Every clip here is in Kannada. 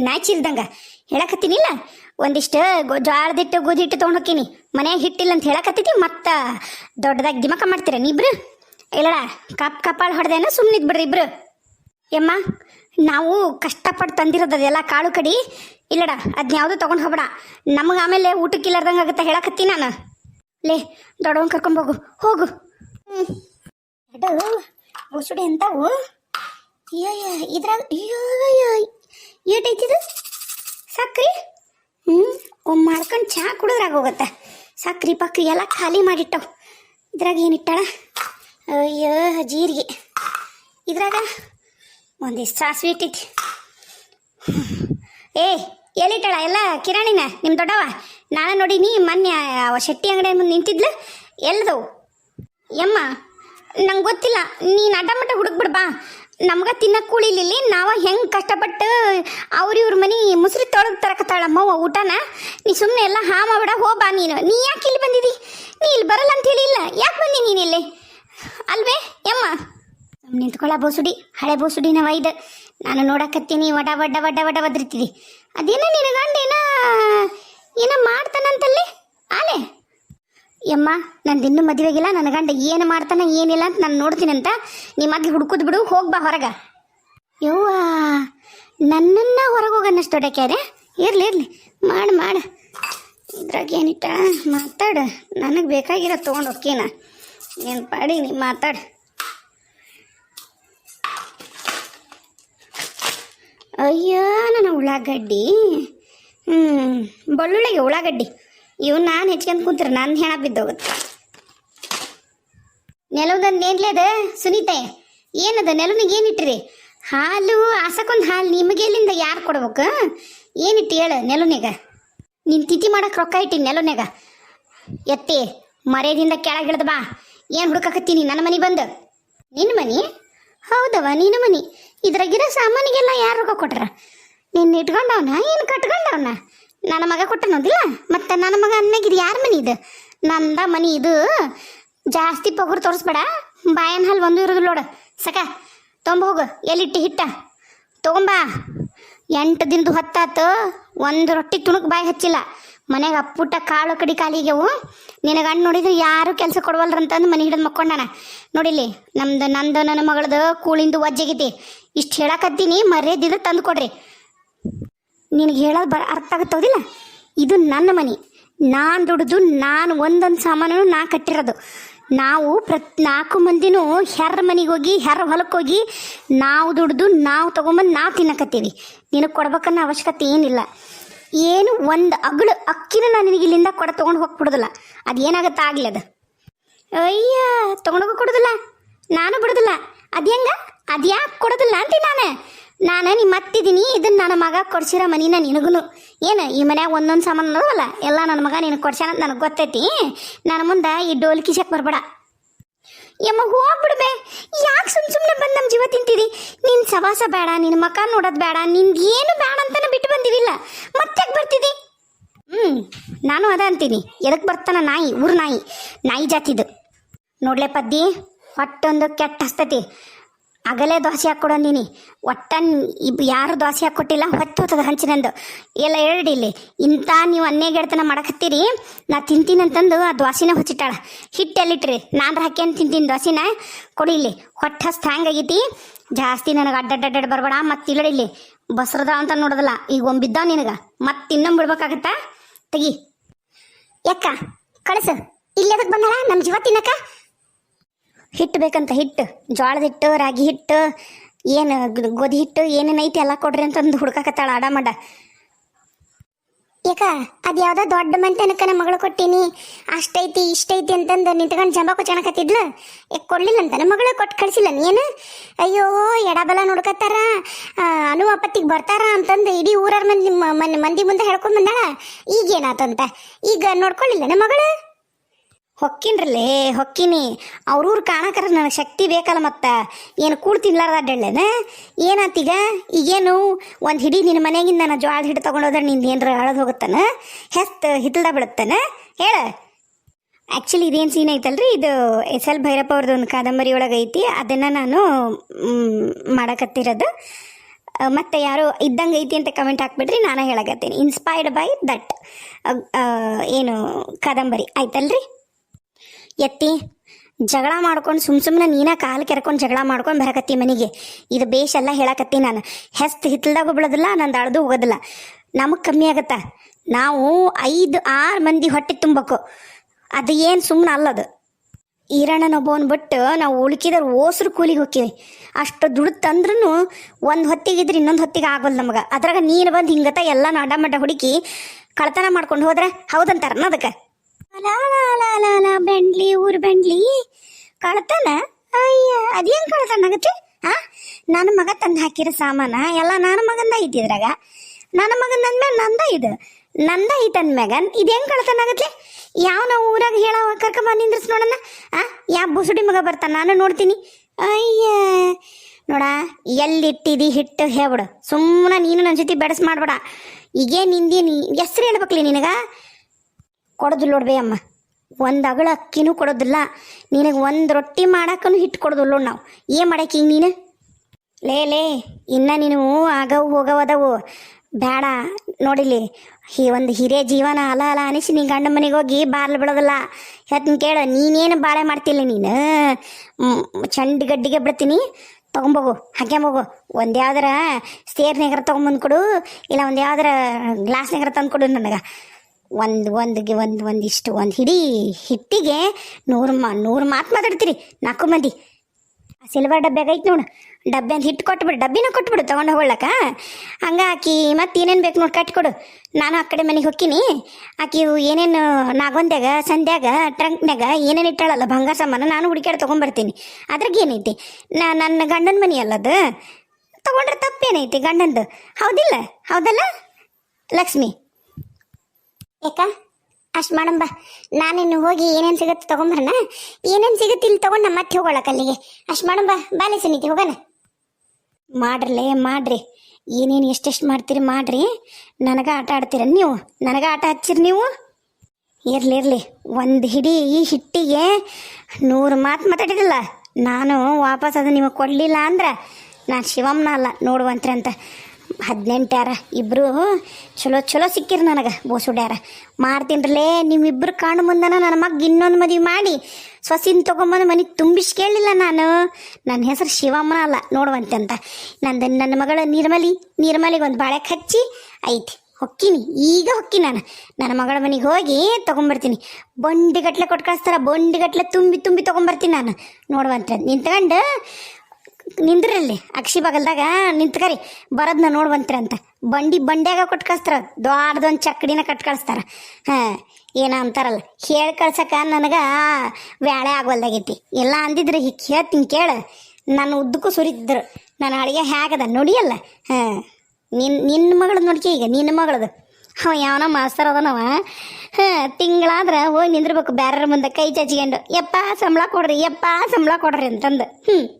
ಹೇಳಕತ್ತೀನಿ ನಾಚಿಲ್ದಂಗ ಹೇಳಕತ್ತೀನಿಲ್ಲ? ಒಂದಿಷ್ಟು ಜ್ವಾಳದಿಟ್ಟು ಜೋಳದಿಟ್ಟು ಗೋಧಿ ಹಿಟ್ಟು ತೊಗೊಂಡು ಹೋಗ್ತೀನಿ ಮನೆ ಹಿಟ್ಟಿಲ್ಲ ಅಂತ ಹೇಳಕತ್ತೀತಿ, ಮತ್ತೆ ದೊಡ್ಡದಾಗಿ ದಿಮಕ ಮಾಡ್ತೀರ ನೀಬ್ರು ಇಲ್ಲಡ ಕಪ್ ಕಪಾಳ ಹೊಡೆದೇನ ಸುಮ್ಮನಿದ್ ಬಿಡ್ರಿ ಇಬ್ರು. ಯಮ್ಮ ನಾವು ಕಷ್ಟಪಟ್ಟು ತಂದಿರೋದು ಅದೆಲ್ಲ ಕಾಳು ಕಡಿ? ಇಲ್ಲಡ ಅದನ್ನ ಯಾವುದು ತೊಗೊಂಡು ಹೋಗ್ಬೇಡ. ನಮಗೆ ಆಮೇಲೆ ಊಟಕ್ಕೆ ಇಲ್ಲಾರ್ದಂಗೆ ಆಗುತ್ತೆ ಹೇಳಕತ್ತಿ ನಾನು. ಲೇ, ದೊಡ್ಡವನ್ ಕರ್ಕೊಂಬೋಗು ಹೋಗು ಹ್ಞೂ ಅದು ಮುಸುಡಿ ಎಂತಾವು? ಅಯ್ಯಯ್ಯ, ಇದ್ರಾಗ, ಅಯ್ಯಯ್ಯ. ಏಟೈತಿದು? ಸಕ್ರಿ? ಹ್ಞೂ ಒಮ್ಮೆ ಮಾಡ್ಕೊಂಡು ಚಹಾ ಕುಡಿದ್ರಾಗ ಹೋಗತ್ತೆ. ಸಕ್ರಿ, ಪಕ್ರಿ ಎಲ್ಲ ಖಾಲಿ ಮಾಡಿಟ್ಟವು. ಇದ್ರಾಗ ಏನಿಟ್ಟಾಳ ಅಯ್ಯೋ, ಜೀರಿಗೆ. ಇದ್ರಾಗ ಒಂದಿಷ್ಟು ಸಾಸಿವೆ ಇಟ್ಟೈತಿ ಏ, ಎಲ್ಲಿಟ್ಟಾಳ? ಎಲ್ಲ ಕಿರಾಣಿನ? ನಿಮ್ಮ ದೊಡ್ಡವ ನಾನು ನೋಡಿನಿ ಮೊನ್ನೆ ಅವ ಶೆಟ್ಟಿ ಅಂಗಡಿ ಮುಂದೆ ನಿಂತಿದ್ಲು? ಎಲ್ದವು? ಯಮ್ಮ ನಂಗೆ ಗೊತ್ತಿಲ್ಲ. ನೀನು ಅಡ್ಡ ಮಟ್ಟ ಬಾ. ನಮ್ಗೆ ತಿನ್ನಕ್ಕೆ ಕುಳಿಲಿಲ್ಲ ನಾವು ಹೆಂಗೆ ಕಷ್ಟಪಟ್ಟು ಅವ್ರ ಇವ್ರ ಮನೆ ಮುಸ್ರಿ ತೊಳಗ್ ತರಕತ್ತಾಳಮ್ಮವ್ವ ಊಟನ? ನೀ ಸುಮ್ಮನೆ ಎಲ್ಲ ಹಾ ಮಾಡ ಹೋ ಬಾ ನೀನು. ನೀ ಯಾಕೆ ಇಲ್ಲಿ ಬಂದಿದಿ? ನೀ ಇಲ್ಲಿ ಬರಲ್ಲ ಅಂತ ಹೇಳಿಲ್ಲ. ಯಾಕೆ ಬಂದಿ ನೀನು ಇಲ್ಲಿ? ಅಲ್ವೇ ಯಮ್ಮ ನಿಂತ್ಕೊಳ್ಳ ಬೋಸುಡಿ, ಹಳೆ ಬೋಸುಡಿನ ವೈದ. ನಾನು ನೋಡಕತ್ತೀನಿ, ವಡ ವಡ್ಡ ವಡ್ಡ ವಡ ಬದ್ರಿತೀವಿ ಅದೇನ ನಿನ್ನ ಗಂಡ ಏನ ಏನ ಮಾಡ್ತಾನಂತಲ್ಲಿ? ಆಲೆ? ಯಮ್ಮ, ನಂದು ಇನ್ನೂ ಮದುವೆಗಿಲ್ಲ, ನನ್ನ ಗಂಡ ಏನು ಮಾಡ್ತಾನೆ, ಏನಿಲ್ಲ ಅಂತ ನಾನು ನೋಡ್ತೀನಂತ ನಿಮ್ಮ ಅಗ್ಗೆ ಹುಡ್ಕುದ್ ಬಿಡು ಹೋಗ್ಬಾ ಹೊರಗ. ಯವ್ವ, ನನ್ನನ್ನ ಹೊರಗೆ ಹೋಗನ್ನಷ್ಟು ದೊಡ್ಡಕ್ಯಾರೆ ಇರ್ಲಿ ಇರ್ಲಿ. ಮಾಡು ಮಾಡು. ಇದ್ರಾಗ ಏನಿಟ್ಟ? ಮಾತಾಡು. ನನಗೆ ಬೇಕಾಗಿರೋ ತೊಗೊಂಡು ಹೋಕ್ಕೀನ ಏನು ಪಾಡಿ ನೀ ಮಾತಾಡು. ಅಯ್ಯೋ, ನನ್ನ ಉಳ್ಳಾಗಡ್ಡಿ. ಹ್ಞೂ ಬೆಳ್ಳುಳ್ಳಿಗೆ ಉಳ್ಳಾಗಡ್ಡಿ. ಇವು ನಾನು ಹೆಚ್ಕೊಂಡ್ ಕುಂತ್ರಿ ನನ್ನ ಹೆಣ ಬಿದ್ದೋಗುತ್ತೆ. ನೆಲವದಂದು ಏನ್ಲೇದ ಸುನೀತೆ, ಏನದ? ನೆಲನಿಗೆ ಏನಿಟ್ರಿ ಹಾಲು ಆಸಕ್ಕೊಂದು ಹಾಲು ನಿಮಗೆ ಎಲ್ಲಿಂದ ಯಾರು ಕೊಡ್ಬೇಕು? ಏನಿಟ್ಟು ಹೇಳು ನೆಲನಿಗ ನಿನ್ ತಿಥಿ ಮಾಡಕ್ಕೆ ರೊಕ್ಕ ಇಟ್ಟಿ ನೆಲನ್ಯಾಗ ಎತ್ತಿ, ಮರ್ಯಾದಿಂದ ಕೆಳಗಿಳ್ದ ಬಾ. ಏನು ಹುಡುಕಕತ್ತೀನಿ? ನನ್ನ ಮನೆ ಬಂದು. ನಿನ್ನ ಮನಿ? ಹೌದವ ನಿನ್ನ ಮನಿ. ಇದ್ರಾಗಿರೋ ಸಾಮಾನಿಗೆಲ್ಲ ಯಾರು ರೊಕ್ಕ ಕೊಟ್ರ? ನಿನ್ನ ಇಟ್ಕೊಂಡವನ? ಏನು ಕಟ್ಕೊಂಡವನ? ನನ್ನ ಮಗ ಕೊಟ್ಟನೋದಿಲ್ಲ ಮತ್ತೆ ನನ್ನ ಮಗ ಅನ್ನಾಗ ಇದು ಯಾರ ಮನಿ ಇದು? ನಂದ ಮನಿ ಇದು ಜಾಸ್ತಿ ಪಗುರು ತೋರಿಸ್ಬೇಡ. ಬಾಯನ್ ಹಾಲು ಒಂದು ಇರೋದಿಲ್ಲ ನೋಡು. ಸಕ, ತೊಂಬ ಹೋಗು. ಎಲ್ಲಿಟ್ಟು ಹಿಟ್ಟ? ತೊಗೊಂಬಾ. ಎಂಟು ದಿನದ ಹೊತ್ತಾತು. ಒಂದು ರೊಟ್ಟಿ ತುಣುಕ್ ಬಾಯಿ ಹಚ್ಚಿಲ್ಲ. ಮನೆಗೆ ಅಪ್ಪುಟ್ಟ ಕಾಳು ಕಡಿ ಕಾಲಿಗೆವು ನಿನಗೆ ಅಣ್ಣ ನೋಡಿದ್ರೆ ಯಾರು ಕೆಲಸ ಕೊಡವಲ್ರಂತಂದು ಮನೆ ಹಿಡಿದು ಮಕ್ಕೊಂಡಾನ. ನೋಡಿಲಿ ನಮ್ದು ನಂದು ನನ್ನ ಮಗಳದು ಕೂಳಿಂದು ಒಜ್ಜೆಗೈತಿ ಇಷ್ಟು ಹೇಳಕತ್ತೀನಿ ಮರ್ಯಾದಿದ್ರೆ ತಂದು ಕೊಡ್ರಿ. ನಿನಗೆ ಹೇಳೋದು ಬ ಅರ್ಥ ಆಗುತ್ತೋದಿಲ್ಲ ಇದು ನನ್ನ ಮನೆ. ನಾನು ದುಡಿದು, ನಾನು ಒಂದೊಂದು ಸಾಮಾನು ನಾ ಕಟ್ಟಿರೋದು. ನಾವು ಪ್ರತ್ ನಾಲ್ಕು ಮಂದಿನೂ ಹೆರ ಮನೆಗೆ ಹೋಗಿ ಹೆರ ಹೊಲಕ್ಕೆ ಹೋಗಿ, ನಾವು ದುಡಿದು, ನಾವು ತೊಗೊಂಬಂದು ನಾವು ತಿನ್ನಕತ್ತೀವಿ. ನಿನಗೆ ಕೊಡ್ಬೇಕನ್ನೋ ಅವಶ್ಯಕತೆ ಏನಿಲ್ಲ. ಏನು ಒಂದು ಅಗಳು ಅಕ್ಕಿನ ನಾನು ನಿನಗೆ ಇಲ್ಲಿಂದ ಕೊಡ ತೊಗೊಂಡು ಹೋಗ್ಬಿಡೋದಿಲ್ಲ. ಅದು ಏನಾಗುತ್ತೆ ಆಗಲಿ ಅದು. ಅಯ್ಯ ತೊಗೊಂಡೋಗಿ ಕೊಡೋದಿಲ್ಲ. ನಾನು ಬಿಡೋದಿಲ್ಲ. ಅದು ಹೆಂಗ? ಅದು ಯಾಕೆ ಕೊಡೋದಿಲ್ಲ ಅಂತೀನಿ ನಾನು. ನಾನು ನಿಮ್ಮ ಇದನ್ನ ನನ್ನ ಮಗ ಕೊಡ್ಸಿರೋ ಮನಿನ ನಿನಗೂ ಏನು, ಈ ಮನ್ಯಾಗ ಒಂದೊಂದು ಸಾಮಾನು ಅದಾವಲ್ಲ, ಎಲ್ಲ ನನ್ನ ಮಗ ನಿನಗೆ ಕೊಡ್ಸ್ಯಾನ ನನಗೆ ಗೊತ್ತೈತಿ. ನನ್ನ ಮುಂದೆ ಈ ಡೋಲ್ ಕಿಶಕ್ ಬರಬೇಡ. ಯಮ್ಮ, ಹೋಗ್ಬಿಡ್ಬೆ. ಯಾಕೆ ಸುಮ್ ಸುಮ್ಮನೆ ಬಂದು ನಮ್ಮ ಜೀವ ತಿಂತಿದಿ? ನಿನ್ನ ಸವಾಸ ಬೇಡ ನಿನ್ನ ಮಕ ನೋಡೋದು ಬೇಡ ನಿನ್ಗೆ ಏನು ಬೇಡ ಅಂತಾನೆ ಬಿಟ್ಟು ಬಂದಿವಿಲ್ಲ. ಮತ್ತೆ ಬರ್ತಿದಿ? ಹ್ಞೂ ನಾನು ಅದ ಅಂತೀನಿ. ಎದಕ್ಕೆ ಬರ್ತಾನ ನಾಯಿ? ಊರು ನಾಯಿ. ನಾಯಿ ಜಾತಿದು. ನೋಡ್ಲೆ ಪದ್ದಿ ಹೊಟ್ಟೊಂದು ಕೆಟ್ಟ ಹಸ್ತತಿ. ಅಗಲೇ ದೋಸೆ ಹಾಕ್ಕೊಡಂದೀನಿ ಒಟ್ಟ ಇಬ್ ಯಾರು ದೋಸೆ ಹಾಕ್ಕೊಟ್ಟಿಲ್ಲ ಹೊತ್ತು ಹೋತದ ಹಂಚಿನಂದು. ಎಲ್ಲ ಇಲ್ಲಿ ಇಂಥ ನೀವು ಅನ್ನೇ ಗೆಡ್ತನ ಮಾಡಕತ್ತೀರಿ? ನಾ ತಿಂತೀನಿ ಅಂತಂದು ಆ ದೋಸೆನ ಹೊಚ್ಚಿಟ್ಟಾಳ. ಹಿಟ್ಟು ಎಲ್ಲಿಟ್ರಿ? ನಾನು ಹಾಕ್ಯಂದು ತಿಂತೀನಿ ದೋಸೆನ ಕೊಡಿ ಇಲ್ಲಿ, ಹೊಟ್ಟೆ ಹಸ್ತು ಹ್ಯಾಂಗಾಗೈತಿ ಜಾಸ್ತಿ ನನಗೆ ಅಡ್ಡಡ್ಡಡ್ಡ ಬರಬೇಡ, ಮತ್ತೆ ಇಲ್ಲ ಇಲ್ಲಿ. ಬಸ್ರದ ಅಂತ ನೋಡೋದಲ್ಲ, ಈಗ ಒಂಬಿದ್ದಾವ ನಿನಗೆ. ಮತ್ತೆ ಇನ್ನೊಂದು ಬಿಡ್ಬೇಕಾಗತ್ತಾ? ತೆಗಿ. ಯಾಕ ಕಳಿಸು. ಇಲ್ಲಿ ಅದಕ್ಕೆ ಬಂದಾಳ? ನಮ್ಮ ಜೀವ ತಿನ್ನಕ? ಹಿಟ್ಟು ಬೇಕಂತ ಹಿಟ್ಟು, ಜೋಳದ ಹಿಟ್ಟು, ರಾಗಿ ಹಿಟ್ಟು, ಏನು ಗೋಧಿ ಹಿಟ್ಟು ಏನೇನೈತಿ ಎಲ್ಲ ಕೊಡ್ರಿ ಅಂತಂದು ಹುಡ್ಕಾಕತ್ತಾಳ ಅಡ ಮಾಡ. ಯಾಕ ಅದು ಯಾವುದೋ ದೊಡ್ಡ ಮಂಟೆನಕ ನಮ್ಮ ಮಗಳು ಕೊಟ್ಟೀನಿ. ಅಷ್ಟೈತಿ, ಇಷ್ಟೈತಿ ಅಂತಂದು ನಿಂತ್ಕೊಂಡು ಜಂಬ ಕೊಚ್ಚಣಕತ್ತಿದ್ಲು ಯಾಕೆ ಕೊಡ್ಲಿಲ್ಲ ಅಂತ ನಮ್ಮ ಮಗಳು ಕೊಟ್ಟು ಕಳ್ಸಿಲ್ಲ ನೀನು? ಅಯ್ಯೋ, ಎಡಬಲ ನೋಡ್ಕತ್ತಾರ. ಅನು ಅಪ್ಪತ್ತಿಗೆ ಬರ್ತಾರ ಅಂತಂದು ಇಡೀ ಊರರ ಮಂದಿ ಮಂದಿ ಮುಂದೆ ಹೇಳ್ಕೊಂಡ್ ಬಂದಾಳ. ಈಗೇನಾತಂತ? ಈಗ ನೋಡ್ಕೊಳ್ಳಿಲ್ಲ ನಮ್ಮ ಮಗಳು? ಹೊಕ್ಕಿನ್ರಲ್ಲೇ ಹೊಕ್ಕಿನಿ. ಅವ್ರೂರು ಕಾಣಕರ ನನಗೆ ಶಕ್ತಿ ಬೇಕಲ್ಲ ಮತ್ತೆ. ಏನು ಕೂಳ್ ತಿನ್ಲಾರ್ದ ಅಡ್ಡಳ್ಳೇನ ಏನಾತೀಗ? ಈಗೇನು ಒಂದು ಹಿಡಿ ನಿನ್ನ ಮನೆಗಿಂದ ನಾನು ಜೋಳದ ಹಿಟ್ಟು ತೊಗೊಂಡೋದ್ರೆ ನಿಂದು ಏನರ ಹಳದ್ ಹೋಗುತ್ತಾನ? ಹೆಸ್ತ್ ಹಿತ್ತಲ್ದ ಬಿಡುತ್ತಾನೆ ಹೇಳ. ಆ್ಯಕ್ಚುಲಿ ಇದೇನು ಸೀನ್ ಐತಲ್ರಿ? ಇದು ಎಸ್ ಎಲ್ ಭೈರಪ್ಪ ಅವ್ರದ್ದು ಒಂದು ಕಾದಂಬರಿ ಒಳಗೆ ಐತಿ. ಅದನ್ನು ನಾನು ಮಾಡಕತ್ತಿರೋದು. ಮತ್ತೆ ಯಾರು ಇದ್ದಂಗೆ ಐತಿ ಅಂತ ಕಮೆಂಟ್ ಹಾಕ್ಬಿಡ್ರಿ, ನಾನು ಹೇಳಕತ್ತೀನಿ. ಇನ್ಸ್ಪೈರ್ಡ್ ಬೈ ದಟ್ ಏನು ಕಾದಂಬರಿ. ಆಯ್ತಲ್ರಿ? ಎತ್ತಿ ಜಗಳ ಮಾಡ್ಕೊಂಡು ಸುಮ್ ಸುಮ್ಮನೆ ನೀನ ಕಾಲು ಕೆರ್ಕೊಂಡು ಜಗಳ ಮಾಡ್ಕೊಂಡು ಬರಕತ್ತಿ ಮನೆಗೆ. ಇದು ಬೇಷೆಲ್ಲ ಹೇಳಕತ್ತಿ ನಾನು. ಹೆಸ್ತ್ ಹಿತ್ತಲ್ದಾಗೂ ಬಿಡೋದಿಲ್ಲ ನಂದು ಅಳ್ದು ಹೋಗೋದಿಲ್ಲ. ನಮಗೆ ಕಮ್ಮಿ ಆಗತ್ತ. ನಾವು ಐದು, ಆರು ಮಂದಿ ಹೊಟ್ಟೆ ತುಂಬಬೇಕು ಅದು ಏನು ಸುಮ್ಮನೆ ಅಲ್ಲದು ಈರಣ್ಣನೊಬ್ಬವನ್ ಬಿಟ್ಟು ನಾವು ಉಳ್ಕಿದ್ರೆ ಓಸ್ರು ಕೂಲಿಗೆ ಹೋಗ್ತೀವಿ ಅಷ್ಟು ದುಡ್ಡು ತಂದ್ರೂ ಒಂದು ಹೊತ್ತಿಗಿದ್ರೆ ಇನ್ನೊಂದು ಹೊತ್ತಿಗೆ ಆಗೋಲ್ಲ ನಮಗೆ. ಅದ್ರಾಗ ನೀನು ಬಂದು ಹಿಂಗತ್ತ ಎಲ್ಲ ಅಡ್ಡ ಮಡ್ಡ ಹುಡುಕಿ ಕಳ್ತನ ಮಾಡ್ಕೊಂಡು ಹೋದ್ರೆ ಹೌದಂತಾರನ ಅದಕ್ಕೆ? ಬೆಂಡ್ಲಿ, ಊರು ಬೆಂಡ್ಲಿ. ಅಯ್ಯ, ಅದೇನು ಕಳ್ತನ ಆಗತ್ತೆ ಆ? ನನ್ನ ಮಗ ತಂದು ಹಾಕಿರೋ ಸಾಮಾನ, ಎಲ್ಲ ನನ್ನ ಮಗಂದ ಐತಿ ಇದ್ರಾಗ. ನನ್ನ ಮಗನ ಅಂದ್ಮೇಲೆ ನಂದ ಇದು. ನಂದ ಐತೆ ಅಂದ್ಮ್ಯಾಗ ಇದು ಹೆಂಗೆ ಕಳ್ತನ ಆಗತ್ತೆ ಯಾವ ನಾವು ಊರಾಗ ಹೇಳ ಕರ್ಕೊಂಬ ನಿಂದ್ರಸ್ ನೋಡಣ ಆ? ಯಾವ ಬುಸುಡಿ ಮಗ ಬರ್ತಾನ, ನಾನು ನೋಡ್ತೀನಿ. ಅಯ್ಯ, ನೋಡ, ಎಲ್ಲಿಟ್ಟಿದಿ ಹಿಟ್ಟು ಹೇಳ್ಬಿಡು. ಸುಮ್ಮನೆ ನೀನು ನನ್ನ ಜೊತೆ ಬೆಡಸ್ ಮಾಡ್ಬೇಡ. ಈಗೇ ನಿಂದೇನಿ ಹೆಸ್ರು ಹೇಳ್ಬೇಕಲಿ ನಿನಗ? ಕೊಡೋದಿಲ್ಲ ನೋಡ್ಬೇ ಅಮ್ಮ. ಒಂದು ಅಗಳ ಅಕ್ಕಿನೂ ಕೊಡೋದಿಲ್ಲ. ನಿನಗೆ ಒಂದು ರೊಟ್ಟಿ ಮಾಡೋಕ್ಕೂ ಹಿಟ್ಟು ಕೊಡೋದಿಲ್ಲ ನಾವು. ಏನು ಮಾಡಕ್ಕೆ ಈಗ ನೀನು? ಲೇ ಲೇ, ಇನ್ನು ನೀನು ಆಗವು ಹೋಗವದವು ಬೇಡ ನೋಡಿಲಿ ಈ ಒಂದು ಹಿರಿಯ ಜೀವನ ಅಲ ಅಲ ಅನಿಸಿ ನೀ ಗಂಡ ಮನೆಗೆ ಹೋಗಿ ಬಾರ್ಲು ಬಿಡೋದಿಲ್ಲ. ಹೇಳ್ತೀನಿ ಕೇಳು, ನೀನೇನು ಬಾಳೆ ಮಾಡ್ತಿಲ್ಲ ನೀನು? ಚಂಡಿಗಡ್ಡಿಗೆ ಚಂಡಿ ಗಡ್ಡಿಗೆ ಬಿಡ್ತೀನಿ. ತೊಗೊಂಬೋಗು, ಹಾಕ್ಯಂಬೋಗು. ಒಂದು ಯಾವ್ದಾರ ಸೇರ್ನಾಗರ ತೊಗೊಂಬಂದು ಕೊಡು, ಇಲ್ಲ ಒಂದು ಯಾವ್ದಾರ ಗ್ಲಾಸ್ನಾಗರ ತಂದು ಕೊಡು ನನಗೆ. ಒಂದು, ಒಂದಿಗೆ ಒಂದು ಒಂದಿಷ್ಟು ಒಂದು ಹಿಡಿ ಹಿಟ್ಟಿಗೆ ನೂರು ಮಾ, ನೂರು ಮಾತು ಮಾತಾಡ್ತೀರಿ. ನಾಲ್ಕು ಮಂದಿ. ಸಿಲ್ವರ್ ಡಬ್ಬ್ಯಾಗ ಐತೆ ನೋಡು. ಡಬ್ಬೆ ಹಿಟ್ಟು ಕೊಟ್ಬಿಡು, ಡಬ್ಬಿನ ಕೊಟ್ಬಿಡು ತೊಗೊಂಡು ಹೋಗ್ಲಕ್ಕ. ಹಂಗೆ ಆಕಿ ಮತ್ತೆ ಏನೇನು ಬೇಕು ನೋಡಿ ಕಟ್ಕೊಡು. ನಾನು ಆ ಕಡೆ ಮನೆಗೆ ಹೊಕ್ಕಿನಿ ಆಕಿ ಏನೇನು ನಾಗೊಂದ್ಯಾಗ ಸಂಧ್ಯಾಗ ಟ್ರಂಕ್ನ್ಯಾಗ ಏನೇನು ಇಟ್ಟಾಳಲ್ಲ ಬಂಗಾರ ಸಾಮಾನು ನಾನು ಹುಡುಕ್ಯಾಡ ತೊಗೊಂಬರ್ತೀನಿ. ಏನೈತಿ? ನಾ, ನನ್ನ ಗಂಡನ ಮನೆ ಅಲ್ಲದು ತೊಗೊಂಡ್ರೆ ತಪ್ಪೇನೈತಿ ಗಂಡಂದು. ಹೌದಿಲ್ಲ? ಹೌದಲ್ಲ? ಲಕ್ಷ್ಮಿ. ಯಾಕ ಅಷ್ಟು ಮಾಡಂಬ ನಾನಿನ್ನು ಹೋಗಿ ಏನೇನು ಸಿಗುತ್ತೆ ತಗೊಂಬರಣ. ಏನೇನು ಸಿಗುತ್ತೆ ಇಲ್ಲಿ ತೊಗೊಂಡು ನಮ್ಮ ಮತ್ತೆ ಹೋಗೋಣ ಕಲ್ಲಿಗೆ ಅಷ್ಟು ಮಾಡಂಬ ಬಾಲೆ ಸುನೀತಿ ಹೋಗೋಣ. ಮಾಡ್ರಲೇ, ಮಾಡ್ರಿ. ಏನೇನು ಎಷ್ಟೆಷ್ಟು ಮಾಡ್ತೀರಿ ಮಾಡ್ರಿ. ನನಗೆ ಆಟ ಆಡ್ತೀರ ನೀವು? ನನಗೆ ಆಟ ಹಚ್ಚಿರಿ ನೀವು? ಇರ್ಲಿ ಇರ್ಲಿ. ಒಂದು ಹಿಡಿ ಈ ಹಿಟ್ಟಿಗೆ ನೂರು ಮಾತು ಮಾತಾಡಿರಲ್ಲ ನಾನು ವಾಪಸ್ ಅದು ನಿಮಗೆ ಕೊಡಲಿಲ್ಲ ಅಂದ್ರೆ ನಾನು ಶಿವಮ್ಮನ ಅಲ್ಲ ನೋಡುವಂತ್ರಿ ಅಂತ. ಹದಿನೆಂಟ್ಯಾರ? ಇಬ್ಬರು ಚಲೋ ಚಲೋ ಸಿಕ್ಕಿರಿ ನನಗೆ, ಬೋಸುಡ್ಯಾರ. ಮಾಡ್ತೀನ್ರಲೇ ನಿಮ್ಮಿಬ್ಬರು ಕಾಣು ಮುಂದನ ನನ್ನ ಮಗ್ಗ ಇನ್ನೊಂದು ಮದುವೆ ಮಾಡಿ ಸೊಸಿನ ತೊಗೊಂಬಂದು ಮನೆಗೆ ತುಂಬಿಸಿ ಕೇಳಲಿಲ್ಲ ನಾನು. ನನ್ನ ಹೆಸರು ಶಿವಮ್ಮನ ಅಲ್ಲ ನೋಡುವಂತೆ ಅಂತ ನಂದು, ನನ್ನ ಮಗಳ ನಿರ್ಮಲಿ, ನಿರ್ಮಲಿಗೆ ಒಂದು ಬಾಳೆ ಹಚ್ಚಿ, ಐತಿ. ಹೊಕ್ಕಿನಿ, ಈಗ ಹೊಕ್ಕಿ ನಾನು. ನನ್ನ ಮಗಳ ಮನೆಗೆ ಹೋಗಿ ತೊಗೊಂಬರ್ತೀನಿ. ಬಂಡಿಗಟ್ಲೆ ಕೊಟ್ಟು ಕಳಿಸ್ತಾರ ಬಂಡಿಗಟ್ಲೆ ತುಂಬಿ ತುಂಬಿ ತೊಗೊಂಬರ್ತೀನಿ ನಾನು. ನೋಡುವಂತೆ ನಿಂತ್ಕೊಂಡು ನಿಂದ್ರಲ್ಲಿ ಅಕ್ಷಿ ಬಗಲ್ದಾಗ ನಿಂತ್ಕರಿ ಬರೋದನ್ನ ನೋಡ್ಬಂತ್ರಿ ಅಂತ. ಬಂಡಿ ಬಂಡ್ಯಾಗ ಕೊಟ್ಟು ಕಳಿಸ್ತಾರ, ದೊಡ್ಡದೊಂದು ಚಕ್ಕಡಿನ ಕಟ್ ಕಳಿಸ್ತಾರ. ಹಾಂ, ಏನ ಅಂತಾರಲ್ಲ, ಹೇಳಿ ಕಳ್ಸಕ ನನಗೆ ವ್ಯಾಳೆ ಆಗೋಲ್ದಾಗೈತಿ ಎಲ್ಲ ಅಂದಿದ್ರೆ ಈಗ ಹೇಳ್ತೀನಿ ಕೇಳು ನಾನು ಉದ್ದಕ್ಕೂ ಸುರಿತಿದ್ರು. ನನ್ನ ಅಡುಗೆ ಹೇಗದ ನೋಡಿಯಲ್ಲ. ಹಾಂ ನಿನ್ನ ನಿನ್ನ ಮಗಳದ್ದು ನೋಡ್ಕೆ ಈಗ ನಿನ್ನ ಮಗಳದು. ಅವ ಯಾವನ ಮಾಸ್ತರ್ ಅದನವ. ಹಾಂ, ತಿಂಗಳಾದ್ರೆ ಹೋಗಿ ನಿಂದಿರ್ಬೇಕು, ಬ್ಯಾರರ ಮುಂದೆ ಕೈ ಚಚ್ಕೊಂಡು, ಯಪ್ಪ, ಸಂಬಳ ಕೊಡ್ರಿ, ಯಪ್ಪ, ಸಂಬಳ ಕೊಡ್ರಿ ಅಂತಂದು. ಹ್ಞೂ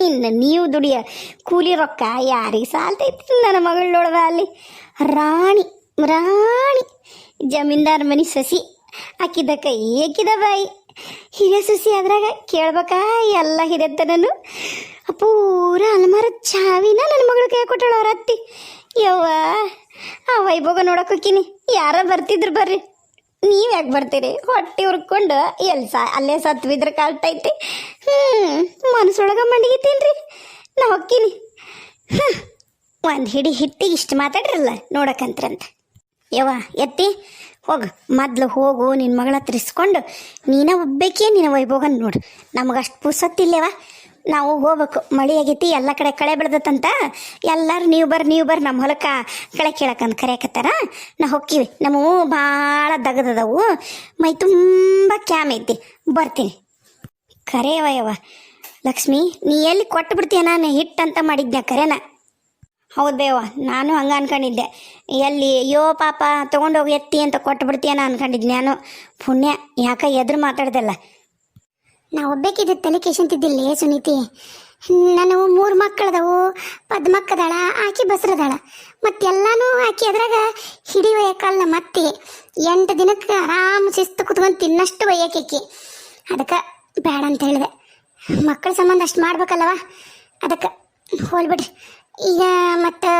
ಇನ್ನು ನೀವು ದುಡಿಯ ಕೂಲಿ ರೊಕ್ಕ ಯಾರಿಗೆ ಸಾಲ್ತೈತಿ ನನ್ನ ಮಗಳೊಳಗ ಅಲ್ಲಿ. ರಾಣಿ ರಾಣಿ. ಜಮೀನ್ದಾರ್ ಮನಿ ಸಸಿ ಆಕಿದ ಕೈ ಹಾಕಿದ ಬಾಯಿ. ಹಿರಿಯ ಸಸಿ ಅದ್ರಾಗ ಕೇಳ್ಬೇಕಾ? ಎಲ್ಲ ಹಿರಿಯತನನು ಪೂರ ಅಲ್ಮಾರ ಚಾವಿನ ನನ್ನ ಮಗಳ ಕೈ ಕೊಟ್ಟಳು ಅವ್ರ ಅತ್ತಿ. ಯವ್ವ, ಆ ವೈಭೋಗ ನೋಡಕ್ಕೆ ಹೋಗ್ತೀನಿ. ಯಾರ ಬರ್ತಿದ್ರು ಬರ್ರಿ. ನೀವ್ ಯಾಕೆ ಬರ್ತೀರಿ? ಹೊಟ್ಟೆ ಹುರ್ಕೊಂಡು ಎಲ್ಲಿ ಸಾ, ಅಲ್ಲೇ ಸತ್ವಿದ್ರ ಕಾಲ್ತೈತಿ? ಹ್ಞೂ ಮನಸ್ಸೊಳಗೆ ಮಂಡಿಗಿತೀನ್ರಿ ನಾ ಹೊಕ್ಕೀನಿ. ಒಂದು ಹಿಡಿ ಹಿಟ್ಟಿಗೆ ಇಷ್ಟು ಮಾತಾಡ್ರಲ್ಲ ನೋಡಕಂತ್ರಂತ. ಯವ್ವ, ಎತ್ತಿ, ಹೋಗು. ಮೊದ್ಲು ಹೋಗು ನಿನ್ನ ಮಗಳ ಹತ್ರ ಇಸ್ಕೊಂಡು, ನೀನ ಒಬ್ಬೇಕೇ ನಿನ್ನ ವೈಭೋಗನ್ ನೋಡು. ನಮಗಷ್ಟು ಪುಸತ್ತಿಲ್ಲೇವ ನಾವು ಹೋಗ್ಬೇಕು. ಮಳಿ ಆಗೈತಿ, ಎಲ್ಲ ಕಡೆ ಕಳೆ ಬೆಳೆದತ್ತಂತ ಎಲ್ಲರೂ ನೀವು ಬರ್ರಿ ನೀವು ಬರ್ರಿ ನಮ್ಮ ಹೊಲಕ್ಕೆ ಕಳೆ ಕೇಳಕ್ಕಂತ ಕರೆಯಕತ್ತಾರ. ನಾ ಹೊಕ್ಕಿವಿ ನಮ್ಮವು ಭಾಳ ದಗದದವು. ಮೈ ತುಂಬ ಕ್ಯಾಮ್ ಐತಿ. ಬರ್ತೀನಿ. ಕರೆಯವ ಯವ ಲಕ್ಷ್ಮಿ, ನೀ ಎಲ್ಲಿ ಕೊಟ್ಟು ಬಿಡ್ತೀಯ ನಾನು ಹಿಟ್ಟಂತ ಮಾಡಿದ್ದೆ ಕರೆನ ಹೌದು ಬೇವ ನಾನು ಹಂಗೆ ಅನ್ಕೊಂಡಿದ್ದೆ. ಎಲ್ಲಿ, ಅಯ್ಯೋ ಪಾಪ, ತೊಗೊಂಡೋಗಿ ಎತ್ತಿ ಅಂತ ಕೊಟ್ಟು ಬಿಡ್ತೀಯನ ಅನ್ಕೊಂಡಿದ್ದೆ ನಾನು. ಪುಣ್ಯ, ಯಾಕೆ ಎದುರು ಮಾತಾಡ್ದಲ್ಲ. ನಾ ಒಬ್ಬೇಕಿದ್ದ ತಲೆ ಕೇಶಂತಿದ್ದಿಲ್ಲೇ, ಸುನೀತಿ. ನಾನು ಮೂರು ಮಕ್ಕಳದವು. ಪದ್ಮಕ್ಕದಾಳ, ಆಕಿ ಬಸ್ರದಾಳ. ಮತ್ತೆಲ್ಲಾನು ಆಕಿ ಅದ್ರಾಗ ಹಿಡಿ ಒಯ್ಯಕ್ಕಲ್ಲ ಮತ್ತೆ ಎಂಟು ದಿನಕ್ಕೆ ಆರಾಮ್ ಶಿಸ್ತು ಕುತ್ಕೊಂಡು ತಿನ್ನಷ್ಟು ಒಯ್ಯಕ್ಕೆ ಅದಕ್ಕೆ ಬೇಡ ಅಂತ ಹೇಳಿದೆ. ಮಕ್ಕಳ ಸಂಬಂಧ ಅಷ್ಟು ಮಾಡ್ಬೇಕಲ್ಲವ? ಅದಕ್ಕೆ ಹೋಲ್ಬಿಡ್ರಿ ಈಗ ಮತ್ತು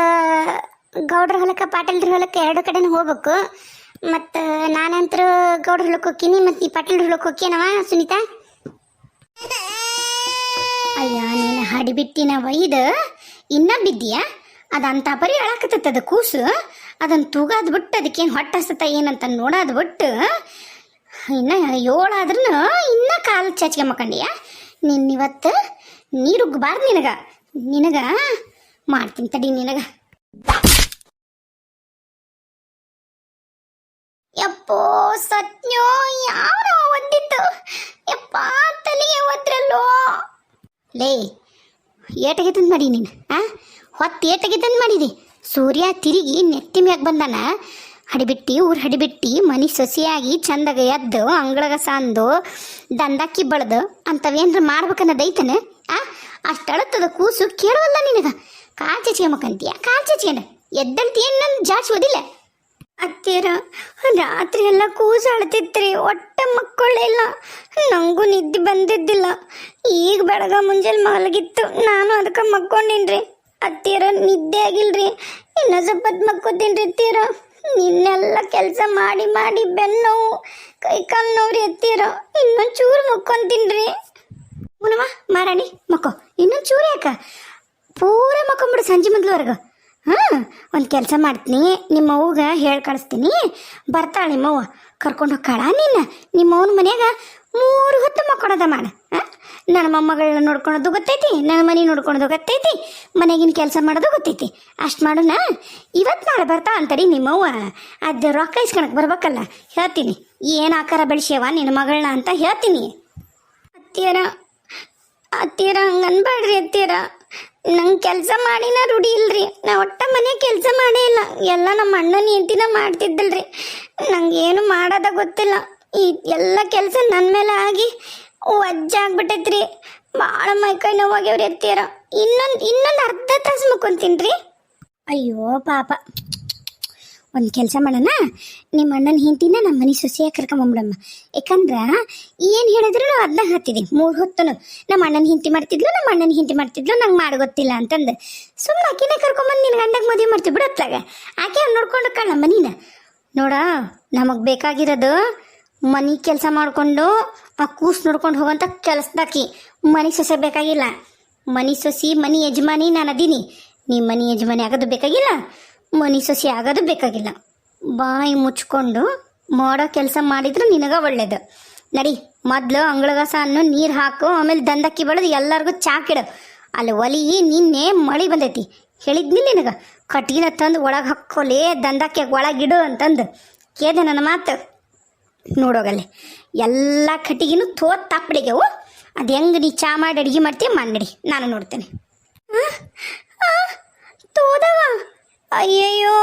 ಗೌಡ್ರ ಹೊಲಕ್ಕೆ, ಪಾಟೀಲ್ರ ಹೊಲಕ್ಕೆ ಎರಡು ಕಡೆನೂ ಹೋಗ್ಬೇಕು. ಮತ್ತು ನಾನಂತರೂ ಗೌಡ್ರ ಹೊಲಕ್ಕೆ ಹೋಗ್ತೀನಿ ಮತ್ತು ನೀ ಪಾಟೀಲ್ರ ಹೊಲಕ್ಕೆ ಹೋಗ್ಯನವ ಸುನೀತಾ? ಅಯ್ಯ, ನೀನು ಹಡಿಬಿಟ್ಟಿನ ಇದು ಇನ್ನ ಬಿದ್ದೀಯಾ? ಅದಂತ ಪರಿ ಅದು ಕೂಸು. ಅದನ್ನ ತೂಗಾದ್ ಬಿಟ್ಟು ಅದಕ್ಕೇನು ಹೊಟ್ಟೆ ಹಸತ ಏನಂತ ನೋಡೋದು ಬಿಟ್ಟು ಇನ್ನ ಏಳಾದ್ರೂ ಇನ್ನ ಕಾಲು ಚಾಚಿಗೆ ಮಕ್ಕಂಡಿಯ? ನಿನ್ನ ಇವತ್ತು ನೀರುಗ್ಬಾರ್ದು ನಿನಗ. ನಿನಗ ಮಾಡ್ತೀನಿ ತಡಿ ನಿನಗ. ಯಪ್ಪೋ ಸತ್ಯೋ, ಯಾರೋ ಒದ್ದಿತ್ತು ಯಪ್ಪ ತಲೆಗೆ ಒದ್ರಲ್ಲೋ ಲೇ ಏಟಗಿದ್ದಂದು ಮಾಡಿ ನೀನು, ಆ? ಹೊತ್ತು ಏಟಗಿದ್ದಂದು ಮಾಡಿದಿ. ಸೂರ್ಯ ತಿರುಗಿ ನೆತ್ತಿ ಮ್ಯಾಗ ಬಂದಾನ. ಹಡಿಬಿಟ್ಟಿ, ಊರು ಹಡಿಬಿಟ್ಟಿ, ಮನೆ ಸೊಸೆಯಾಗಿ ಚಂದಾಗ ಎದ್ದು, ಅಂಗಳಗ ಸಂದು ದಂದಾಕಿ ಬಳದು ಅಂಥವೇನ್ರ ಮಾಡ್ಬೇಕನ್ನೋದೈತನ ಆ? ಅಷ್ಟಳತ್ತದ ಕೂಸು ಕೇಳವಲ್ಲ ನಿನಗ. ಕಾಲ್ ಚಚ್ಕೊಂಬಕಂತೀಯ, ಕಾಲ್ ಚಚ್ಕೊಂಡ. ಎದ್ದಂತ ಏನು ನನ್ನ ಜಾಸ್ತಿ ಓದಿಲ್ಲ. ಅತ್ತೀರ ರಾತ್ರಿ ಎಲ್ಲ ಕೂಸಾಡ್ತಿತ್ರಿ, ಒಟ್ಟೆ ಮಕ್ಕಳಿಲ್ಲ. ನಂಗೂ ನಿದ್ದೆ ಬಂದಿದ್ದಿಲ್ಲ. ಈಗ ಬೆಳಗ ಮುಂಜಾನೆ ಮಲಗಿತ್ತು, ನಾನು ಅದಕ್ಕೆ ಮಕ್ಕೊಂಡಿನ್ರಿ. ಅತ್ತೀರ ನಿದ್ದೆ ಆಗಿಲ್ರಿ. ಇನ್ನ ಹೊತ್ತು ಮಕ್ಕೋತೀನ್ರಿ ಅತ್ತೀರ ನಿನ್ನೆಲ್ಲ ಕೆಲಸ ಮಾಡಿ ಮಾಡಿ ಬೆನ್ನೋವು, ಕೈ ಕಾಲು ನೋವ್ರಿ ಅತ್ತೀರ ಇನ್ನೊಂದು ಚೂರು ಮಕ್ಕೊಂತೀನ್ರಿ. ಮುನಮ್ಮ ಮಾರಾಣಿ, ಮಕ್ಕೋ ಇನ್ನೊಂದು ಚೂರು ಯಾಕ? ಪೂರ ಮಕ್ಕೊಂಬಿಡು ಸಂಜೆ ಮೊದಲವರೆಗೂ. ಹಾಂ ಒಂದು ಕೆಲಸ ಮಾಡ್ತೀನಿ. ನಿಮ್ಮ ಅವ್ಗ ಹೇಳಿ ಕಳಿಸ್ತೀನಿ. ಬರ್ತಾಳೆ ನಿಮ್ಮವ್ವ ಕರ್ಕೊಂಡು ಹೋಗ್ಕಾಳ ನೀನು? ನಿಮ್ಮ ಮನ್ಯಾಗ ಮೂರು ಹೊತ್ತು ಮಕ್ಕಳದ ಮಾಡ. ನನ್ನ ಮೊಮ್ಮಗಳನ್ನ ನೋಡ್ಕೊಳೋದು ಗೊತ್ತೈತಿ ನನ್ನ ಮನೆ ನೋಡ್ಕೊಳೋದು ಗೊತ್ತೈತಿ ಮನೆಗಿನ ಕೆಲಸ ಮಾಡೋದು ಗೊತ್ತೈತಿ. ಅಷ್ಟು ಮಾಡೋಣ? ಇವತ್ತು ನಾಳೆ ಬರ್ತಾ ಅಂತಡಿ ನಿಮ್ಮವ್ವ ಅದು ರೊಕ್ಕ ಇಸ್ಕೊಳಕ್ಕೆ ಬರ್ಬೇಕಲ್ಲ. ಹೇಳ್ತೀನಿ. ಏನು ಆಕಾರ ಬೆಳೆಸ್ಯವ ನಿನ್ನ ಮಗಳನ್ನ ಅಂತ ಹೇಳ್ತೀನಿ. ಅತ್ತೀರ ಅತ್ತೀರ ಹಂಗೆ ಅನ್ಬೇಡ್ರಿ ಅತ್ತೀರ ನಂಗೆ ಕೆಲಸ ಮಾಡಿನ ರೂಢಿ ಇಲ್ರಿ. ನಾ ಒಟ್ಟ ಮನೆ ಕೆಲಸ ಮಾಡೇ ಇಲ್ಲ. ಎಲ್ಲ ನಮ್ಮ ಅಣ್ಣನ ಹೆಂಡತಿನ ಮಾಡ್ತಿದ್ದಲ್ರಿ. ನಂಗೆ ಏನು ಮಾಡೋದ ಗೊತ್ತಿಲ್ಲ. ಈ ಎಲ್ಲ ಕೆಲಸ ನನ್ನ ಮೇಲೆ ಆಗಿ ಅಜ್ಜ ಆಗ್ಬಿಟ್ಟೈತ್ರಿ. ಭಾಳ ಮೈಕೈ ನೋವಾಗ್ಯವ್ರಿ ಎತ್ತೀರ ಇನ್ನೊಂದು ಇನ್ನೊಂದು ಅರ್ಧ ತಾಸು ಮುಕ್ಕೊಂತೀನಿ ರೀ ಅಯ್ಯೋ ಪಾಪ. ಒಂದು ಕೆಲಸ ಮಾಡೋಣ? ನಿಮ್ಮ ಅಣ್ಣನ ಹೆಂಡತಿನ ನಮ್ಮ ಮನೆ ಸೊಸೆಯಾಗಿ ಕರ್ಕೊಂಬಂಬಿಡಮ್ಮ ಯಾಕಂದ್ರೆ ಏನು ಹೇಳಿದ್ರು ನಾವು ಅದನ್ನ ಹೇಳ್ತಿದ್ವಿ ಮೂರು ಹೊತ್ತು ನಮ್ಮ ಅಣ್ಣನ ಹಿಂತಿ ಮಾಡ್ತಿದ್ಲು ನಮ್ಮ ಅಣ್ಣನ ಹಿಂತಿ ಮಾಡ್ತಿದ್ಲು, ನಂಗೆ ಮಾಡಿ ಗೊತ್ತಿಲ್ಲ ಅಂತಂದು. ಸುಮ್ಮನೆ ಆಕಿನೇ ಕರ್ಕೊಂಬಂದು ನಿನ್ನ ಗಂಡಗೆ ಮದುವೆ ಮಾಡ್ತೀವಿ ಬಿಡತ್ತಾಗ ಆಕೆ ನೋಡ್ಕೊಂಡು ಕಣ್ಣ ಮನೀನ. ನೋಡ, ನಮಗೆ ಬೇಕಾಗಿರೋದು ಮನೆ ಕೆಲಸ ಮಾಡಿಕೊಂಡು, ಆ ಕೂಸು ನೋಡ್ಕೊಂಡು ಹೋಗೋಂಥ ಕೆಲಸದಾಕಿ. ಮನೆ ಸೊಸೆ ಬೇಕಾಗಿಲ್ಲ. ಮನೆ ಸೊಸಿ, ಮನೆ ಯಜಮಾನಿ ನಾನು ಅದೀನಿ. ನೀ ಮನೆ ಯಜಮಾನಿ ಆಗೋದು ಬೇಕಾಗಿಲ್ಲ. ಮನೆ ಸೊಸಿ ಆಗೋದು ಬೇಕಾಗಿಲ್ಲ. ಬಾಯಿ ಮುಚ್ಕೊಂಡು ಮಾಡೋ ಕೆಲಸ ಮಾಡಿದ್ರೆ ನಿನಗ ಒಳ್ಳೇದು. ನಡಿ, ಮೊದಲು ಅಂಗಳಗಸ ಅನ್ನು ನೀರು ಹಾಕು, ಆಮೇಲೆ ದಂದಕ್ಕಿ ಬೆಳೆದು ಎಲ್ಲರಿಗೂ ಚಾಕಿಡು ಅಲ್ಲಿ ಒಲಿ, ನಿನ್ನೆ ಮಳೆ ಬಂದೈತಿ. ಹೇಳಿದ್ನಿ ನಿನಗ ಕಟ್ಗಿನ ತಂದು ಒಳಗೆ ಹಾಕೋಲೇ ದಂದಕ್ಕೆ ಒಳಗಿಡು ಅಂತಂದು. ಕೇದೆ ನನ್ನ ಮಾತು? ನೋಡೋಗಲ್ಲಿ. ಎಲ್ಲ ಕಟ್ಟಿಗೆನೂ ತೋತ್ ತಾಪ್ಡಿಗೆವು ಅದು ಹೆಂಗೆ ನೀ ಚಾ ಮಾಡಿ ಅಡುಗೆ ಮಾಡ್ತೀಯ ಮಾಡಿ ನಾನು ನೋಡ್ತೇನೆ. ತೋದವ. ஐயோ